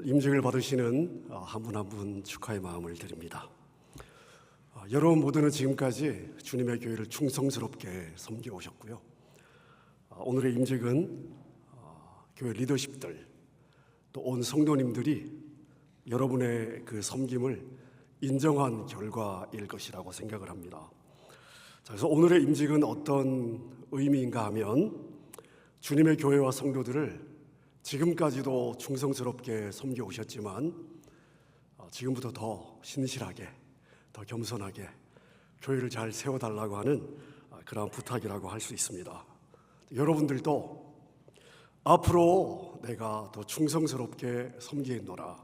임직을 받으시는 한분 한분 축하의 마음을 드립니다. 아, 여러분 모두는 지금까지 주님의 교회를 충성스럽게 섬겨 오셨고요. 아, 오늘의 임직은 아, 교회 리더십들 또 온 성도님들이 여러분의 그 섬김을 인정한 결과일 것이라고 생각을 합니다. 자, 그래서 오늘의 임직은 어떤 의미인가 하면 주님의 교회와 성도들을 지금까지도 충성스럽게 섬겨 오셨지만 어, 지금부터 더 신실하게, 더 겸손하게 교회를 잘 세워달라고 하는 아, 그러한 부탁이라고 할 수 있습니다. 여러분들도 앞으로 내가 더 충성스럽게 섬기노라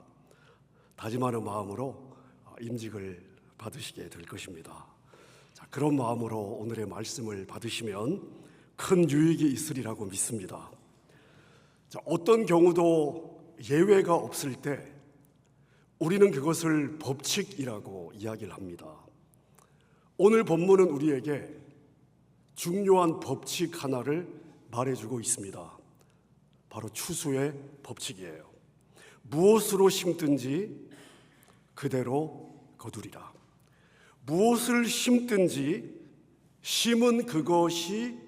다짐하는 마음으로 아, 임직을 받으시게 될 것입니다. 자, 그런 마음으로 오늘의 말씀을 받으시면 큰 유익이 있으리라고 믿습니다. 자, 어떤 경우도 예외가 없을 때 우리는 그것을 법칙이라고 이야기를 합니다. 오늘 본문은 우리에게 중요한 법칙 하나를 말해주고 있습니다. 바로 추수의 법칙이에요. 무엇으로 심든지 그대로 거두리라. 무엇을 심든지 심은 그것이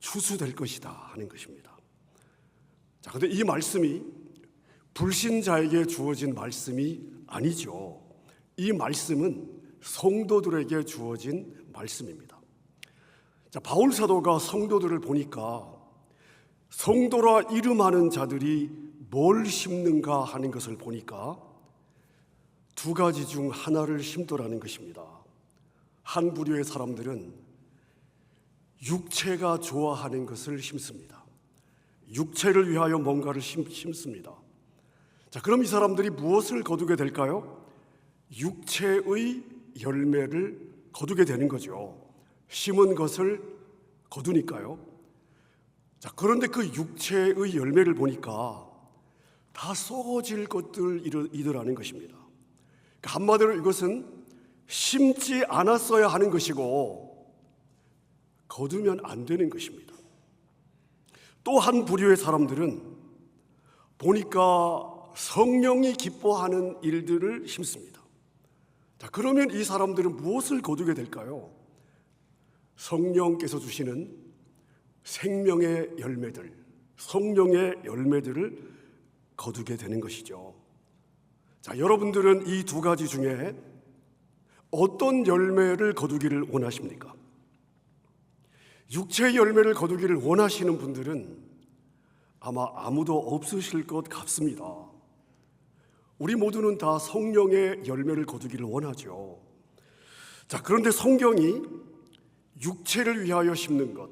추수될 것이다 하는 것입니다. 자, 근데 이 말씀이 불신자에게 주어진 말씀이 아니죠. 이 말씀은 성도들에게 주어진 말씀입니다. 자, 바울 사도가 성도들을 보니까 성도라 이름하는 자들이 뭘 심는가 하는 것을 보니까 두 가지 중 하나를 심더라는 것입니다. 한 부류의 사람들은 육체가 좋아하는 것을 심습니다. 육체를 위하여 뭔가를 심, 심습니다. 자, 그럼 이 사람들이 무엇을 거두게 될까요? 육체의 열매를 거두게 되는 거죠. 심은 것을 거두니까요. 자, 그런데 그 육체의 열매를 보니까 다 썩어질 것들이더라는 것입니다. 그러니까 한마디로 이것은 심지 않았어야 하는 것이고 거두면 안 되는 것입니다. 또 한 부류의 사람들은 보니까 성령이 기뻐하는 일들을 심습니다. 자, 그러면 이 사람들은 무엇을 거두게 될까요? 성령께서 주시는 생명의 열매들, 성령의 열매들을 거두게 되는 것이죠. 자, 여러분들은 이 두 가지 중에 어떤 열매를 거두기를 원하십니까? 육체의 열매를 거두기를 원하시는 분들은 아마 아무도 없으실 것 같습니다. 우리 모두는 다 성령의 열매를 거두기를 원하죠. 자, 그런데 성경이 육체를 위하여 심는 것,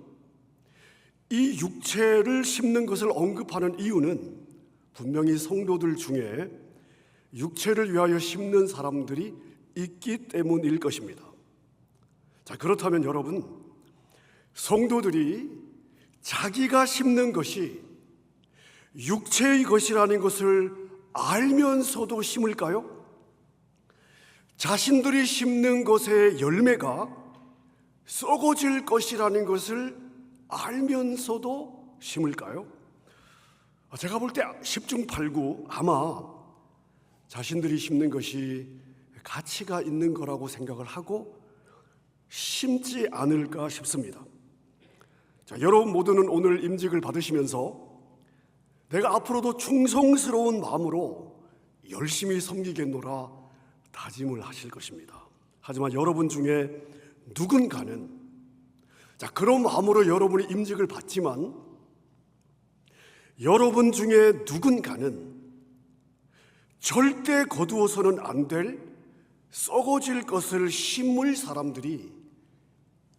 이 육체를 심는 것을 언급하는 이유는 분명히 성도들 중에 육체를 위하여 심는 사람들이 있기 때문일 것입니다. 자, 그렇다면 여러분, 성도들이 자기가 심는 것이 육체의 것이라는 것을 알면서도 심을까요? 자신들이 심는 것의 열매가 썩어질 것이라는 것을 알면서도 심을까요? 제가 볼 때 10중 8구 아마 자신들이 심는 것이 가치가 있는 거라고 생각을 하고 심지 않을까 싶습니다. 자, 여러분 모두는 오늘 임직을 받으시면서 내가 앞으로도 충성스러운 마음으로 열심히 섬기겠노라 다짐을 하실 것입니다. 하지만 여러분 중에 누군가는 자, 그런 마음으로 여러분이 임직을 받지만 여러분 중에 누군가는 절대 거두어서는 안 될 썩어질 것을 심을 사람들이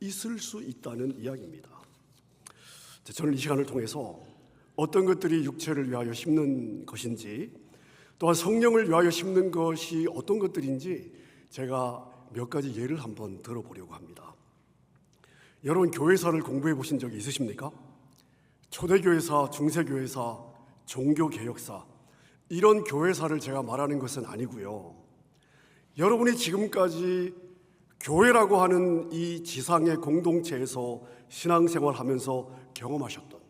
있을 수 있다는 이야기입니다. 저는 이 시간을 통해서 어떤 것들이 육체를 위하여 심는 것인지 또한 성령을 위하여 심는 것이 어떤 것들인지 제가 몇 가지 예를 한번 들어보려고 합니다. 여러분 교회사를 공부해 보신 적이 있으십니까? 초대교회사, 중세교회사, 종교개혁사 이런 교회사를 제가 말하는 것은 아니고요. 여러분이 지금까지 교회라고 하는 이 지상의 공동체에서 신앙생활하면서 경험하셨던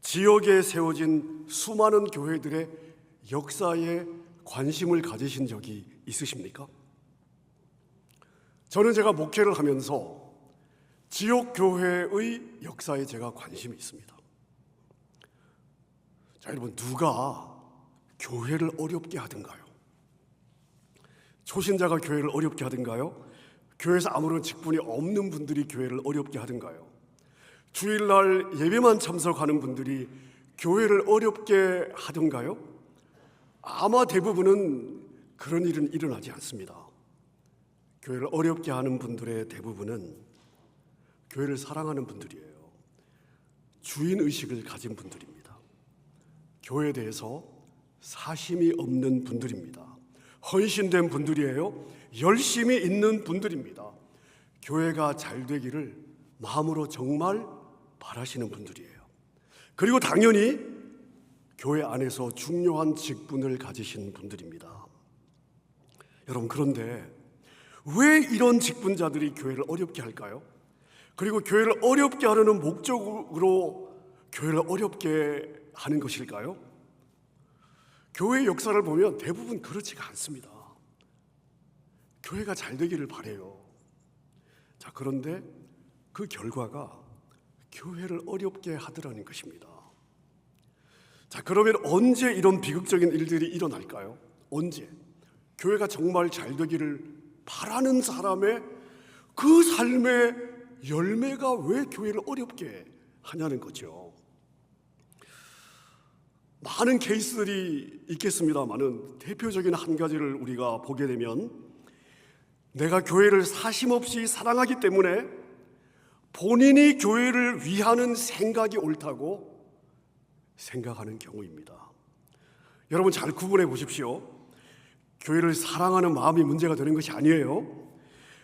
지역에 세워진 수많은 교회들의 역사에 관심을 가지신 적이 있으십니까? 저는 제가 목회를 하면서 지역 교회의 역사에 제가 관심이 있습니다. 자, 여러분 누가 교회를 어렵게 하든가요? 초신자가 교회를 어렵게 하든가요? 교회에서 아무런 직분이 없는 분들이 교회를 어렵게 하든가요? 주일날 예배만 참석하는 분들이 교회를 어렵게 하든가요? 아마 대부분은 그런 일은 일어나지 않습니다. 교회를 어렵게 하는 분들의 대부분은 교회를 사랑하는 분들이에요. 주인 의식을 가진 분들입니다. 교회에 대해서 사심이 없는 분들입니다. 헌신된 분들이에요. 열심히 있는 분들입니다. 교회가 잘 되기를 마음으로 정말 바라시는 분들이에요. 그리고 당연히 교회 안에서 중요한 직분을 가지신 분들입니다. 여러분 그런데 왜 이런 직분자들이 교회를 어렵게 할까요? 그리고 교회를 어렵게 하려는 목적으로 교회를 어렵게 하는 것일까요? 교회 역사를 보면 대부분 그렇지가 않습니다. 교회가 잘 되기를 바래요. 자, 그런데 그 결과가 교회를 어렵게 하더라는 것입니다. 자, 그러면 언제 이런 비극적인 일들이 일어날까요? 언제? 교회가 정말 잘 되기를 바라는 사람의 그 삶의 열매가 왜 교회를 어렵게 하냐는 거죠. 많은 케이스들이 있겠습니다만은 대표적인 한 가지를 우리가 보게 되면 내가 교회를 사심없이 사랑하기 때문에 본인이 교회를 위하는 생각이 옳다고 생각하는 경우입니다. 여러분 잘 구분해 보십시오. 교회를 사랑하는 마음이 문제가 되는 것이 아니에요.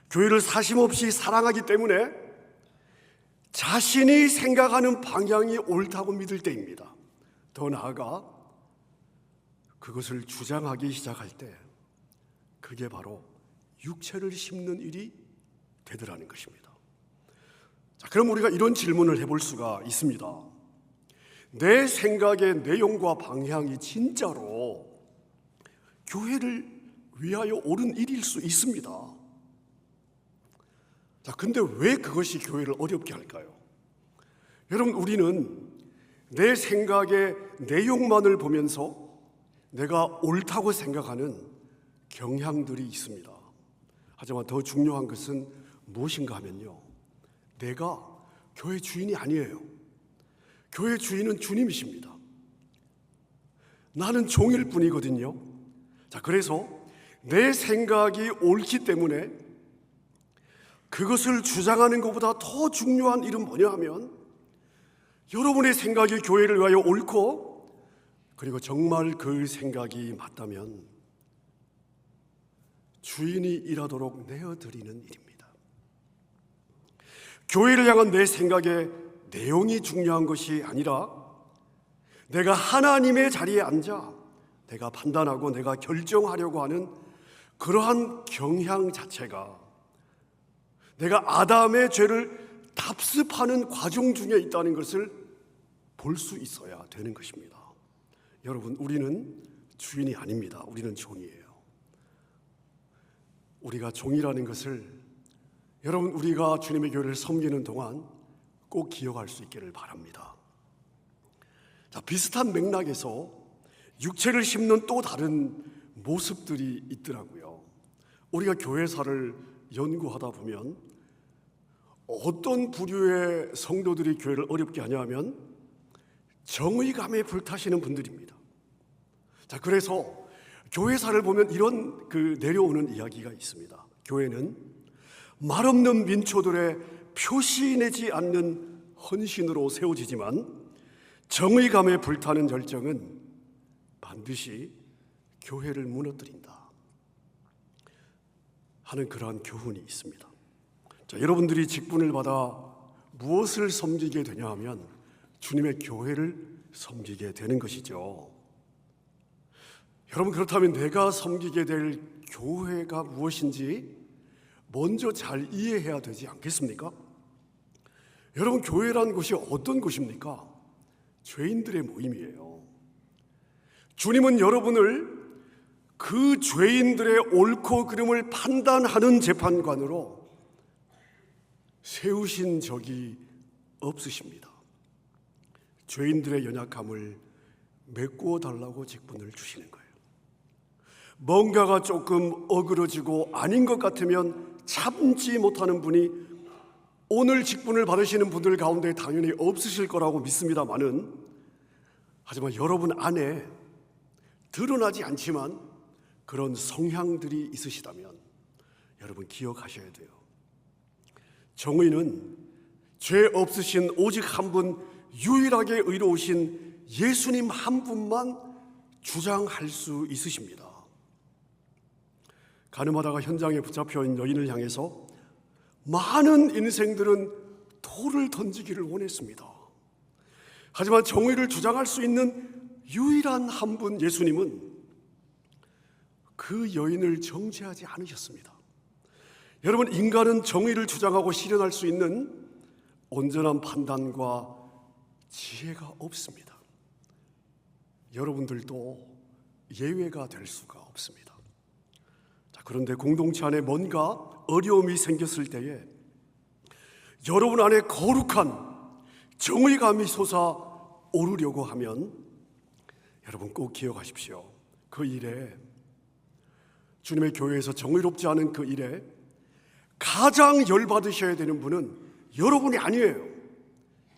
교회를 사심없이 사랑하기 때문에 자신이 생각하는 방향이 옳다고 믿을 때입니다. 더 나아가 그것을 주장하기 시작할 때 그게 바로 육체를 심는 일이 되더라는 것입니다. 자, 그럼 우리가 이런 질문을 해볼 수가 있습니다. 내 생각의 내용과 방향이 진짜로 교회를 위하여 옳은 일일 수 있습니다. 자, 근데 왜 그것이 교회를 어렵게 할까요? 여러분, 우리는 내 생각의 내용만을 보면서 내가 옳다고 생각하는 경향들이 있습니다. 하지만 더 중요한 것은 무엇인가 하면요. 내가 교회 주인이 아니에요. 교회 주인은 주님이십니다. 나는 종일 뿐이거든요. 자, 그래서 내 생각이 옳기 때문에 그것을 주장하는 것보다 더 중요한 일은 뭐냐 하면 여러분의 생각이 교회를 위하여 옳고 그리고 정말 그 생각이 맞다면 주인이 일하도록 내어드리는 일입니다. 교회를 향한 내 생각의 내용이 중요한 것이 아니라 내가 하나님의 자리에 앉아 내가 판단하고 내가 결정하려고 하는 그러한 경향 자체가 내가 아담의 죄를 답습하는 과정 중에 있다는 것을 볼 수 있어야 되는 것입니다. 여러분, 우리는 주인이 아닙니다. 우리는 종이에요. 우리가 종이라는 것을 여러분, 우리가 주님의 교회를 섬기는 동안 꼭 기억할 수 있기를 바랍니다. 자, 비슷한 맥락에서 육체를 심는 또 다른 모습들이 있더라고요. 우리가 교회사를 연구하다 보면 어떤 부류의 성도들이 교회를 어렵게 하냐면 정의감에 불타시는 분들입니다. 자, 그래서 교회사를 보면 이런 그 내려오는 이야기가 있습니다. 교회는 말없는 민초들의 표시내지 않는 헌신으로 세워지지만 정의감에 불타는 열정은 반드시 교회를 무너뜨린다 하는 그러한 교훈이 있습니다. 자, 여러분들이 직분을 받아 무엇을 섬기게 되냐 하면 주님의 교회를 섬기게 되는 것이죠. 여러분 그렇다면 내가 섬기게 될 교회가 무엇인지 먼저 잘 이해해야 되지 않겠습니까? 여러분 교회란 곳이 어떤 곳입니까? 죄인들의 모임이에요. 주님은 여러분을 그 죄인들의 옳고 그름을 판단하는 재판관으로 세우신 적이 없으십니다. 죄인들의 연약함을 메꾸어 달라고 직분을 주시는 거예요. 뭔가가 조금 어그러지고 아닌 것 같으면 참지 못하는 분이 오늘 직분을 받으시는 분들 가운데 당연히 없으실 거라고 믿습니다만은 하지만 여러분 안에 드러나지 않지만 그런 성향들이 있으시다면 여러분 기억하셔야 돼요. 정의는 죄 없으신 오직 한 분 유일하게 의로우신 예수님 한 분만 주장할 수 있으십니다. 가늠하다가 현장에 붙잡혀 있는 여인을 향해서 많은 인생들은 돌을 던지기를 원했습니다. 하지만 정의를 주장할 수 있는 유일한 한 분 예수님은 그 여인을 정죄하지 않으셨습니다. 여러분, 인간은 정의를 주장하고 실현할 수 있는 온전한 판단과 지혜가 없습니다. 여러분들도 예외가 될 수가 없습니다. 자, 그런데 공동체 안에 뭔가 어려움이 생겼을 때에 여러분 안에 거룩한 정의감이 솟아 오르려고 하면 여러분 꼭 기억하십시오. 그 일에 주님의 교회에서 정의롭지 않은 그 일에 가장 열받으셔야 되는 분은 여러분이 아니에요.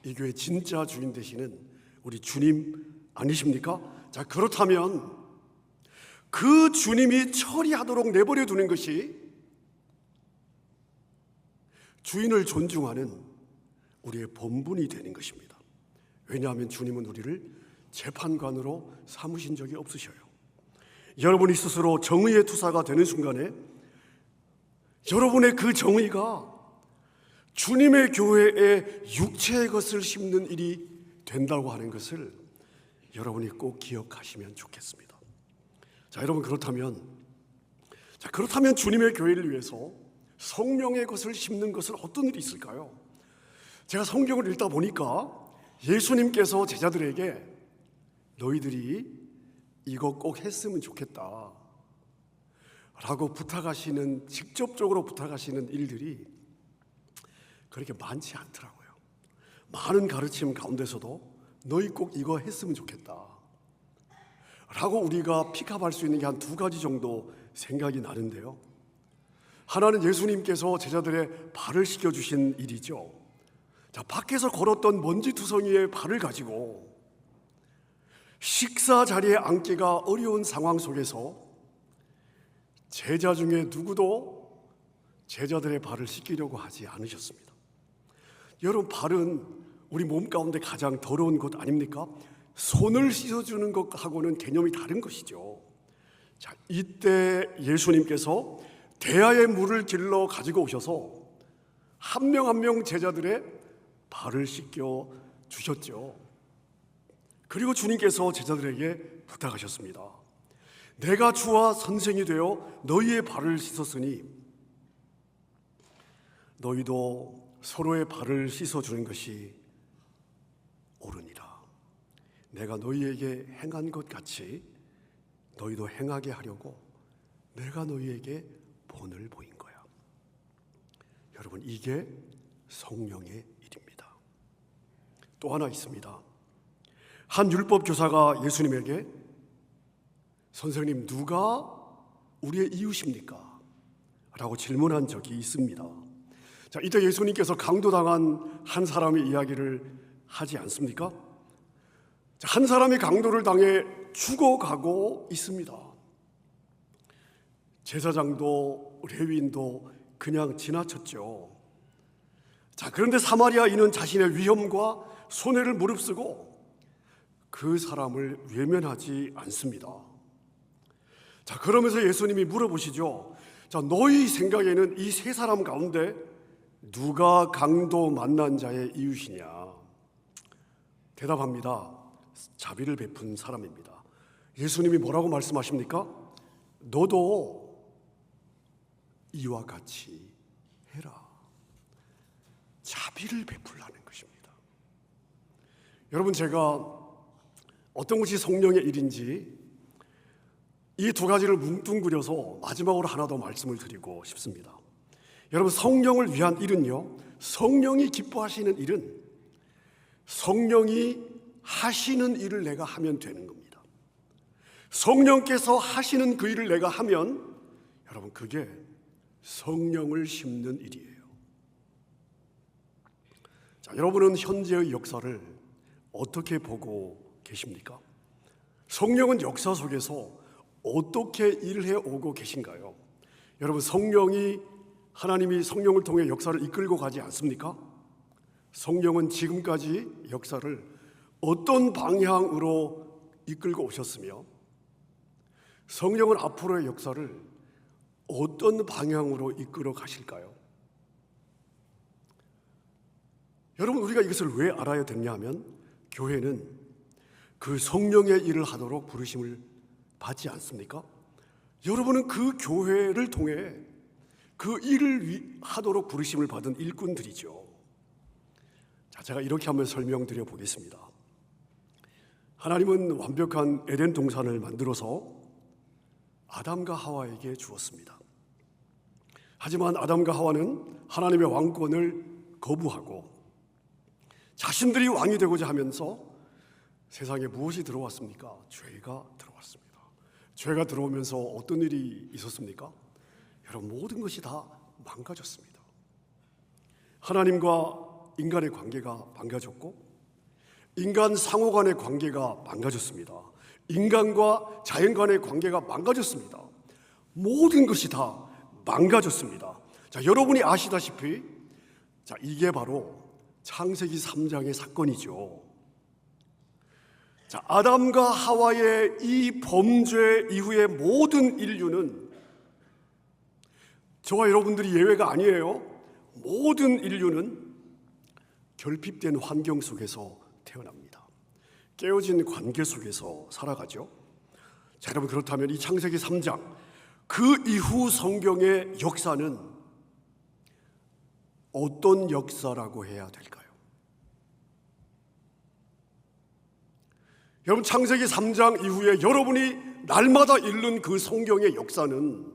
이 교회 진짜 주인 되시는 우리 주님 아니십니까? 자, 그렇다면 그 주님이 처리하도록 내버려 두는 것이 주인을 존중하는 우리의 본분이 되는 것입니다. 왜냐하면 주님은 우리를 재판관으로 삼으신 적이 없으셔요. 여러분이 스스로 정의의 투사가 되는 순간에 여러분의 그 정의가 주님의 교회에 육체의 것을 심는 일이 된다고 하는 것을 여러분이 꼭 기억하시면 좋겠습니다. 자, 여러분 그렇다면 자, 그렇다면 주님의 교회를 위해서 성령의 것을 심는 것은 어떤 일이 있을까요? 제가 성경을 읽다 보니까 예수님께서 제자들에게 너희들이 이거 꼭 했으면 좋겠다. 라고 부탁하시는, 직접적으로 부탁하시는 일들이 그렇게 많지 않더라고요. 많은 가르침 가운데서도 너희 꼭 이거 했으면 좋겠다. 라고 우리가 픽업할 수 있는 게 한 두 가지 정도 생각이 나는데요. 하나는 예수님께서 제자들의 발을 씻겨주신 일이죠. 자, 밖에서 걸었던 먼지 투성이의 발을 가지고 식사 자리에 앉기가 어려운 상황 속에서 제자 중에 누구도 제자들의 발을 씻기려고 하지 않으셨습니다. 여러분, 발은 우리 몸 가운데 가장 더러운 것 아닙니까? 손을 씻어주는 것하고는 개념이 다른 것이죠. 자, 이때 예수님께서 대야의 물을 길러 가지고 오셔서 한 명 한 명 제자들의 발을 씻겨 주셨죠. 그리고 주님께서 제자들에게 부탁하셨습니다. 내가 주와 선생이 되어 너희의 발을 씻었으니 너희도 서로의 발을 씻어 주는 것이 옳으니라. 내가 너희에게 행한 것 같이 너희도 행하게 하려고 내가 너희에게 본을 보인 거야. 여러분 이게 성령의 일입니다. 또 하나 있습니다. 한 율법 교사가 예수님에게 선생님 누가 우리의 이웃입니까? 라고 질문한 적이 있습니다. 자, 이때 예수님께서 강도당한 한 사람의 이야기를 하지 않습니까? 자, 한 사람이 강도를 당해 죽어가고 있습니다. 제사장도 레위인도 그냥 지나쳤죠. 자, 그런데 사마리아인은 자신의 위험과 손해를 무릅쓰고 그 사람을 외면하지 않습니다. 자, 그러면서 예수님이 물어보시죠. 자, 너희 생각에는 이 세 사람 가운데 누가 강도 만난 자의 이웃이냐? 대답합니다. 자비를 베푼 사람입니다. 예수님이 뭐라고 말씀하십니까? 너도 이와 같이 해라. 자비를 베풀라는 것입니다. 여러분 제가 어떤 것이 성령의 일인지 이 두 가지를 뭉뚱그려서 마지막으로 하나 더 말씀을 드리고 싶습니다. 여러분 성령을 위한 일은요. 성령이 기뻐하시는 일은 성령이 하시는 일을 내가 하면 되는 겁니다. 성령께서 하시는 그 일을 내가 하면 여러분 그게 성령을 심는 일이에요. 자, 여러분은 현재의 역사를 어떻게 보고 계십니까? 성령은 역사 속에서 어떻게 일해 오고 계신가요? 여러분 성령이 하나님이 성령을 통해 역사를 이끌고 가지 않습니까? 성령은 지금까지 역사를 어떤 방향으로 이끌고 오셨으며 성령은 앞으로의 역사를 어떤 방향으로 이끌어 가실까요? 여러분 우리가 이것을 왜 알아야 되냐 하면 교회는 그 성령의 일을 하도록 부르심을 받지 않습니까? 여러분은 그 교회를 통해 그 일을 위- 하도록 부르심을 받은 일꾼들이죠. 자, 제가 이렇게 한번 설명드려 보겠습니다. 하나님은 완벽한 에덴 동산을 만들어서 아담과 하와에게 주었습니다. 하지만 아담과 하와는 하나님의 왕권을 거부하고 자신들이 왕이 되고자 하면서 세상에 무엇이 들어왔습니까? 죄가 들어왔습니다. 죄가 들어오면서 어떤 일이 있었습니까? 여러분 모든 것이 다 망가졌습니다. 하나님과 인간의 관계가 망가졌고 인간 상호 간의 관계가 망가졌습니다. 인간과 자연 간의 관계가 망가졌습니다. 모든 것이 다 망가졌습니다. 자, 여러분이 아시다시피 자, 이게 바로 창세기 3장의 사건이죠. 자, 아담과 하와의 이 범죄 이후의 모든 인류는 저와 여러분들이 예외가 아니에요. 모든 인류는 결핍된 환경 속에서. 깨어진 관계 속에서 살아가죠. 자, 여러분 그렇다면 이 창세기 3장 그 이후 성경의 역사는 어떤 역사라고 해야 될까요? 여러분 창세기 3장 이후에 여러분이 날마다 읽는 그 성경의 역사는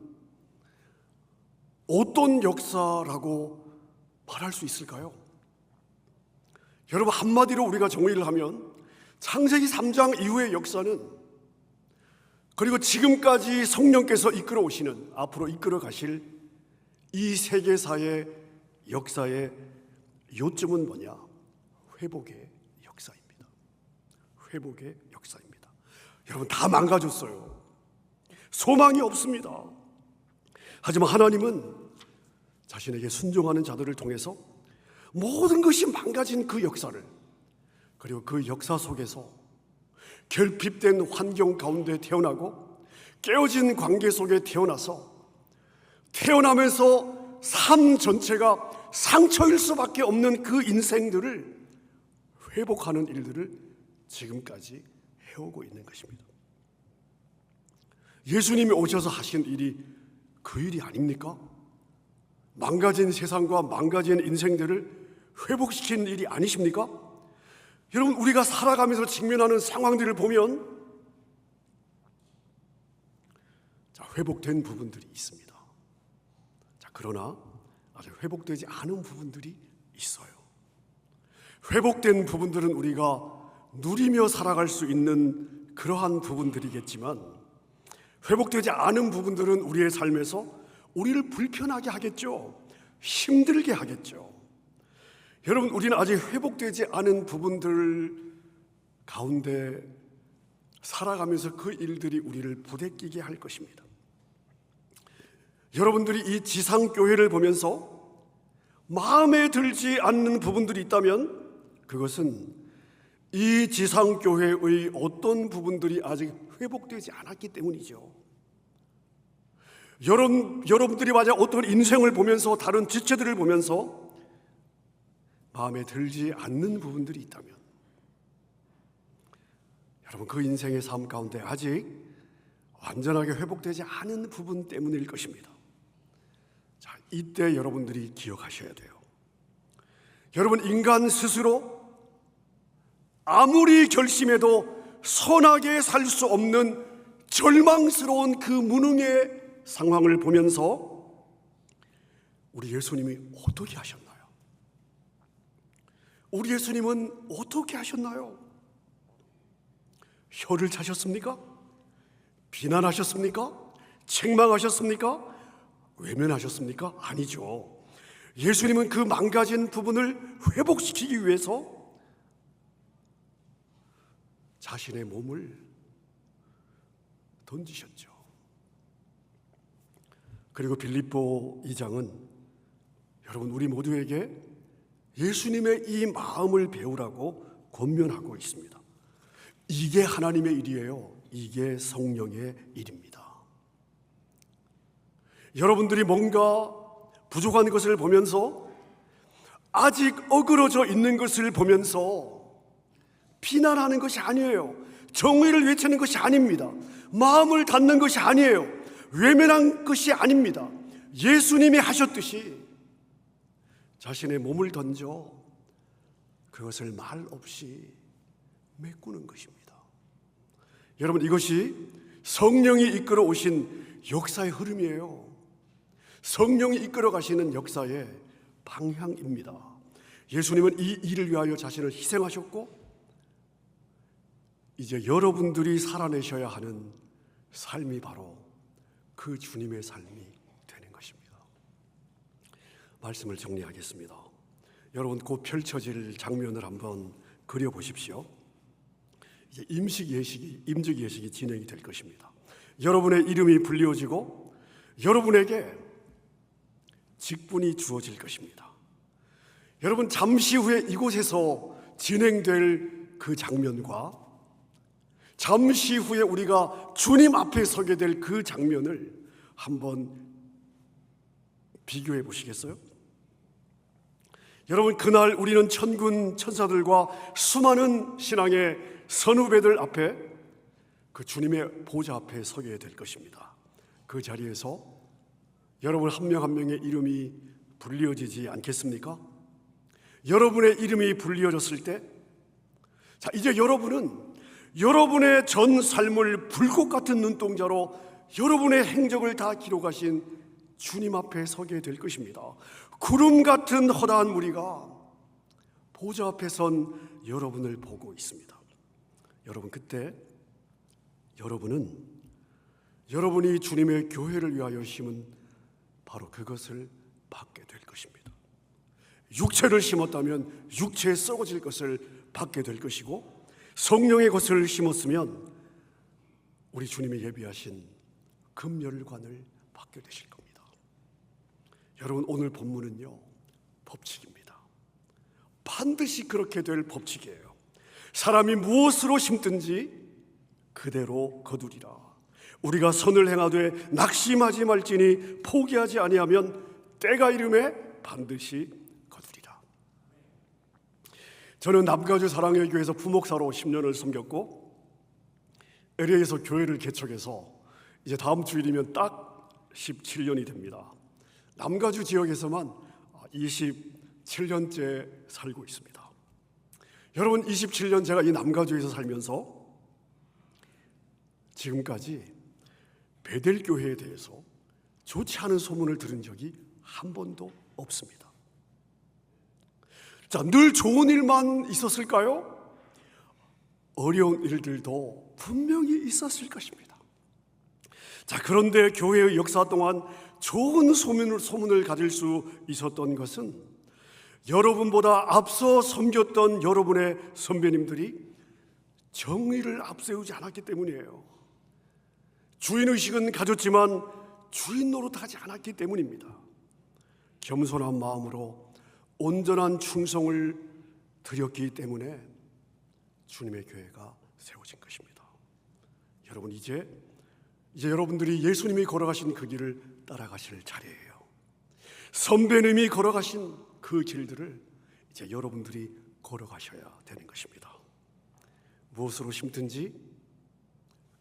어떤 역사라고 말할 수 있을까요? 여러분 한마디로 우리가 정의를 하면 창세기 3장 이후의 역사는 그리고 지금까지 성령께서 이끌어 오시는 앞으로 이끌어 가실 이 세계사의 역사의 요점은 뭐냐? 회복의 역사입니다. 회복의 역사입니다. 여러분 다 망가졌어요. 소망이 없습니다. 하지만 하나님은 자신에게 순종하는 자들을 통해서 모든 것이 망가진 그 역사를 그리고 그 역사 속에서 결핍된 환경 가운데 태어나고 깨어진 관계 속에 태어나서 태어나면서 삶 전체가 상처일 수밖에 없는 그 인생들을 회복하는 일들을 지금까지 해오고 있는 것입니다. 예수님이 오셔서 하신 일이 그 일이 아닙니까? 망가진 세상과 망가진 인생들을 회복시키는 일이 아니십니까? 여러분, 우리가 살아가면서 직면하는 상황들을 보면 자, 회복된 부분들이 있습니다. 자, 그러나 아직 회복되지 않은 부분들이 있어요. 회복된 부분들은 우리가 누리며 살아갈 수 있는 그러한 부분들이겠지만 회복되지 않은 부분들은 우리의 삶에서 우리를 불편하게 하겠죠. 힘들게 하겠죠. 여러분, 우리는 아직 회복되지 않은 부분들 가운데 살아가면서 그 일들이 우리를 부대끼게 할 것입니다. 여러분들이 이 지상교회를 보면서 마음에 들지 않는 부분들이 있다면 그것은 이 지상교회의 어떤 부분들이 아직 회복되지 않았기 때문이죠. 여러분, 여러분들이 만약 어떤 인생을 보면서 다른 지체들을 보면서 마음에 들지 않는 부분들이 있다면 여러분 그 인생의 삶 가운데 아직 완전하게 회복되지 않은 부분 때문일 것입니다. 자, 이때 여러분들이 기억하셔야 돼요. 여러분 인간 스스로 아무리 결심해도 선하게 살 수 없는 절망스러운 그 무능의 상황을 보면서 우리 예수님이 어떻게 하셨나요? 우리 예수님은 어떻게 하셨나요? 혀를 차셨습니까? 비난하셨습니까? 책망하셨습니까? 외면하셨습니까? 아니죠. 예수님은 그 망가진 부분을 회복시키기 위해서 자신의 몸을 던지셨죠. 그리고 빌립보 2장은 여러분 우리 모두에게 예수님의 이 마음을 배우라고 권면하고 있습니다. 이게 하나님의 일이에요. 이게 성령의 일입니다. 여러분들이 뭔가 부족한 것을 보면서 아직 어그러져 있는 것을 보면서 비난하는 것이 아니에요. 정의를 외치는 것이 아닙니다. 마음을 닫는 것이 아니에요. 외면한 것이 아닙니다. 예수님이 하셨듯이 자신의 몸을 던져 그것을 말 없이 메꾸는 것입니다. 여러분 이것이 성령이 이끌어 오신 역사의 흐름이에요. 성령이 이끌어 가시는 역사의 방향입니다. 예수님은 이 일을 위하여 자신을 희생하셨고 이제 여러분들이 살아내셔야 하는 삶이 바로 그 주님의 삶이. 말씀을 정리하겠습니다. 여러분 곧 펼쳐질 장면을 한번 그려 보십시오. 이제 임식 예식이 임직 예식이 진행이 될 것입니다. 여러분의 이름이 불리워지고 여러분에게 직분이 주어질 것입니다. 여러분 잠시 후에 이곳에서 진행될 그 장면과 잠시 후에 우리가 주님 앞에 서게 될 그 장면을 한번 비교해 보시겠어요? 여러분 그날 우리는 천군 천사들과 수많은 신앙의 선후배들 앞에 그 주님의 보좌 앞에 서게 될 것입니다. 그 자리에서 여러분 한명한 명의 이름이 불리어지지 않겠습니까? 여러분의 이름이 불리어졌을 때, 자 이제 여러분은 여러분의 전 삶을 불꽃 같은 눈동자로 여러분의 행적을 다 기록하신 주님 앞에 서게 될 것입니다. 구름 같은 허다한 무리가 보좌 앞에 선 여러분을 보고 있습니다. 여러분 그때 여러분은 여러분이 주님의 교회를 위하여 심은 바로 그것을 받게 될 것입니다. 육체를 심었다면 육체에 썩어질 것을 받게 될 것이고 성령의 것을 심었으면 우리 주님이 예비하신 금열관을 받게 되실 겁니다. 여러분 오늘 본문은요 법칙입니다. 반드시 그렇게 될 법칙이에요. 사람이 무엇으로 심든지 그대로 거두리라. 우리가 선을 행하되 낙심하지 말지니 포기하지 아니하면 때가 이름에 반드시 거두리라. 저는 남가주 사랑의 교회에서 부목사로 10년을 섬겼고 LA에서 교회를 개척해서 이제 다음 주일이면 딱 17년이 됩니다. 남가주 지역에서만 27년째 살고 있습니다. 여러분 27년 제가 이 남가주에서 살면서 지금까지 베델 교회에 대해서 좋지 않은 소문을 들은 적이 한 번도 없습니다. 자, 늘 좋은 일만 있었을까요? 어려운 일들도 분명히 있었을 것입니다. 자, 그런데 교회의 역사 동안 좋은 소문을, 소문을 가질 수 있었던 것은 여러분보다 앞서 섬겼던 여러분의 선배님들이 정의를 앞세우지 않았기 때문이에요. 주인의식은 가졌지만 주인 노릇하지 않았기 때문입니다. 겸손한 마음으로 온전한 충성을 드렸기 때문에 주님의 교회가 세워진 것입니다. 여러분 이제 이제 여러분들이 예수님이 걸어가신 그 길을 따라가실 차례예요. 선배님이 걸어가신 그 길들을 이제 여러분들이 걸어가셔야 되는 것입니다. 무엇으로 심든지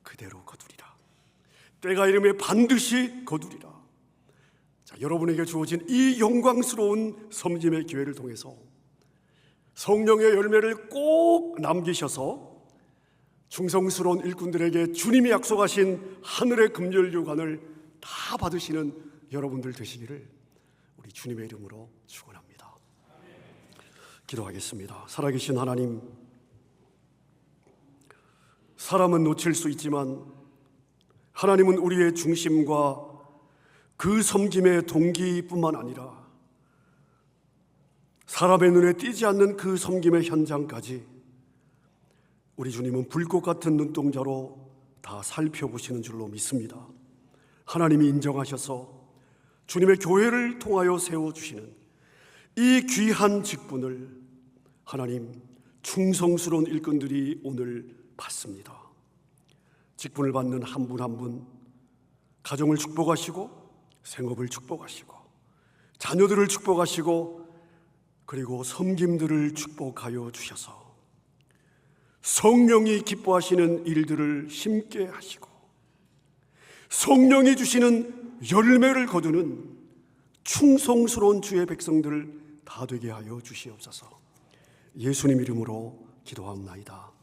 그대로 거두리라. 때가 이름에 반드시 거두리라. 자, 여러분에게 주어진 이 영광스러운 섬김의 기회를 통해서 성령의 열매를 꼭 남기셔서 충성스러운 일꾼들에게 주님이 약속하신 하늘의 금열 유관을 다 받으시는 여러분들 되시기를 우리 주님의 이름으로 축원합니다. 기도하겠습니다. 살아계신 하나님, 사람은 놓칠 수 있지만 하나님은 우리의 중심과 그 섬김의 동기뿐만 아니라 사람의 눈에 띄지 않는 그 섬김의 현장까지 우리 주님은 불꽃 같은 눈동자로 다 살펴보시는 줄로 믿습니다. 하나님이 인정하셔서 주님의 교회를 통하여 세워주시는 이 귀한 직분을 하나님 충성스러운 일꾼들이 오늘 받습니다. 직분을 받는 한 분 한 분 가정을 축복하시고 생업을 축복하시고 자녀들을 축복하시고 그리고 섬김들을 축복하여 주셔서 성령이 기뻐하시는 일들을 심게 하시고 성령이 주시는 열매를 거두는 충성스러운 주의 백성들 다 되게 하여 주시옵소서. 예수님 이름으로 기도합나이다.